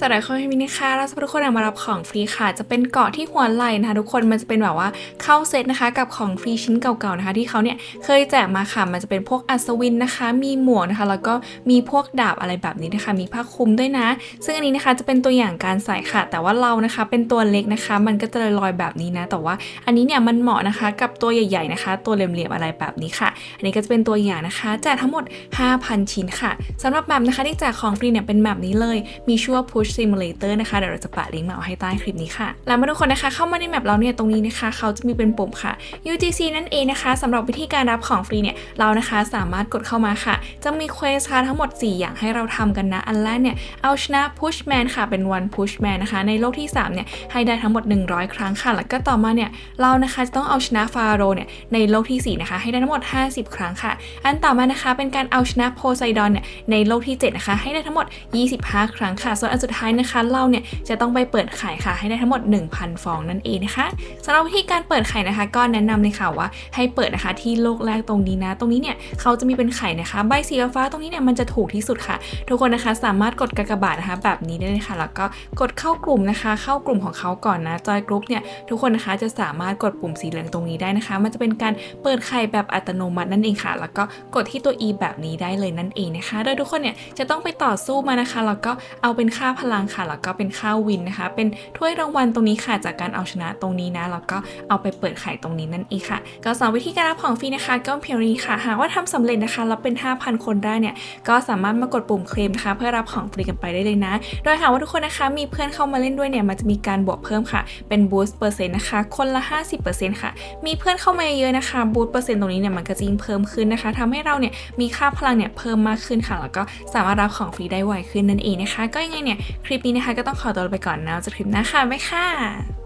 สำหรับคนที่มีนะคะเราจะทุกคนมารับของฟรีค่ะ จะเป็นเกาะที่หัวไหล่นะคะ ทุกคนมันจะเป็นแบบว่าเข้าเซตนะคะ กับของฟรีชิ้นเก่าๆนะคะ ที่เขาเนี่ยเคยแจกมาค่ะ มันจะเป็นพวกอัศวินนะคะ มีหมวกนะคะ แล้วก็มีพวกดาบอะไรแบบนี้นะคะ มีผ้าคลุมด้วยนะ ซึ่งอันนี้นะคะจะเป็นตัวอย่างการใส่ค่ะ แต่ว่าเรานะคะ เป็นตัวเล็กนะคะ มันก็จะลอยๆแบบนี้นะ แต่ว่าอันนี้เนี่ยมันเหมาะนะคะ กับตัวใหญ่ ๆนะคะ ตัวเหลี่ยมๆอะไรแบบนี้ค่ะ อันนี้ก็จะเป็นตัวอย่างนะคะแจกทั้งหมด 5,000 ชิ้นค่ะสำหรับแมปนะคะที่แจกของฟรีเนี่ยเป็นแมปนี้เลย มีชื่อว่า Push Simulator นะคะ เดี๋ยวเราจะปะลิงก์มาเอาให้ใต้คลิปนี้ค่ะ แล้วมื่อทุกคนนะคะเข้ามาในแมปเราเนี่ยตรงนี้นะคะเขาจะมีเป็นปุ่มค่ะ UGC นั่นเองนะคะสำหรับวิธีการรับของฟรีเนี่ยเรานะคะสามารถกดเข้ามาค่ะ จะมีเควสค่ะทั้งหมด 4 อย่างให้เราทำกันนะ อันแรกเนี่ยเอาชนะ Pushman ค่ะเป็น one Pushman นะคะ ในโลกที่ 3 เนี่ยให้ได้ทั้งหมด 100 ครั้งค่ะ แล้วก็ต่อมาเนี่ยเรานะคะจะต้องเอาชนะฟาโรเนี่ยในโลกที่ 4 นะคะ ให้ได้ทั้งหมด 50 ครั้งค่ะ อันต่อมานะคะเป็นการเอาชนะโพไซดอนเนี่ยในโลกที่ 7 นะคะ ให้ได้ทั้งหมด 25 ครั้งค่ะ ส่วนอันสุดท้ายนะคะเราเนี่ยจะต้องไปเปิดไข่ค่ะให้ได้ทั้งหมด 1,000 ฟองนั่นเองนะคะสำหรับวิธีการเปิดไข่นะคะ ก็แนะนำเลยค่ะว่า ให้เปิดนะคะที่โลกแรกตรงนี้นะ ตรงนี้เนี่ยเขาจะมีเป็นไข่นะคะ ใบสีฟ้าตรงนี้เนี่ยมันจะถูกที่สุดค่ะ ทุกคนนะคะสามารถกดกากบาทนะคะ แบบนี้ได้เลยค่ะ แล้วก็กดเข้ากลุ่มนะคะ เข้ากลุ่มของเขาก่อนนะจอยกลุ่มเนี่ยทุกคนนะคะจะสามารถกดปุ่มสีเหลืองตรงนี้ได้นะคะ มันจะเป็นการเปิดไข่แบบอัตโนมัตินั่นเองค่ะ แล้วก็กดที่ตัว e แบบนี้ได้เลยนั่นเองนะคะ โดยทุกคนเนี่ยจะต้องไปต่อสู้มานะคะแล้วก็เอาเป็นค่าพลังค่ะ แล้วก็เป็นค่าววินนะคะ เป็นถ้วยรางวัลตรงนี้ค่ะ จากการเอาชนะตรงนี้นะ แล้วก็เอาไปเปิดไข่ตรงนี้นั่นเองค่ะ ก็สองวิธีการรับของฟรีนะคะ ก็เพียงนี้ค่ะ หากว่าทำสำเร็จนะคะแล้วเป็น 5,000 คนได้เนี่ย ก็สามารถมากดปุ่มเคลมนะคะ เพื่อรับของฟรีกันไปได้เลยนะ โดยหากว่าทุกคนนะคะ มีเพื่อนเข้ามาเล่นด้วยเนี่ย มันจะมีการบวกเพิ่มค่ะ เป็นบูสต์เปอร์เซ็นต์นะคะ คนละ 50%ค่ะ มีเพื่อนเข้ามาเยอะๆนะคะบูสต์เปอร์เซ็นต์ตรงนี้เนี่ย มันก็จะยิ่งเพิ่มขึ้นนะคะทำให้เราเนี่ย มีค่าพลังเนี่ย เพิ่มมากขึ้นค่ะ แล้วก็สามารถรับของฟรีได้ไวขึ้นนั่นเองนะคะ ก็ยังไงเนี่ยคลิปนี้นะคะก็ต้องขอตัวไปก่อนนะเจะคลิปหน้าค่ะไม่ค่ะ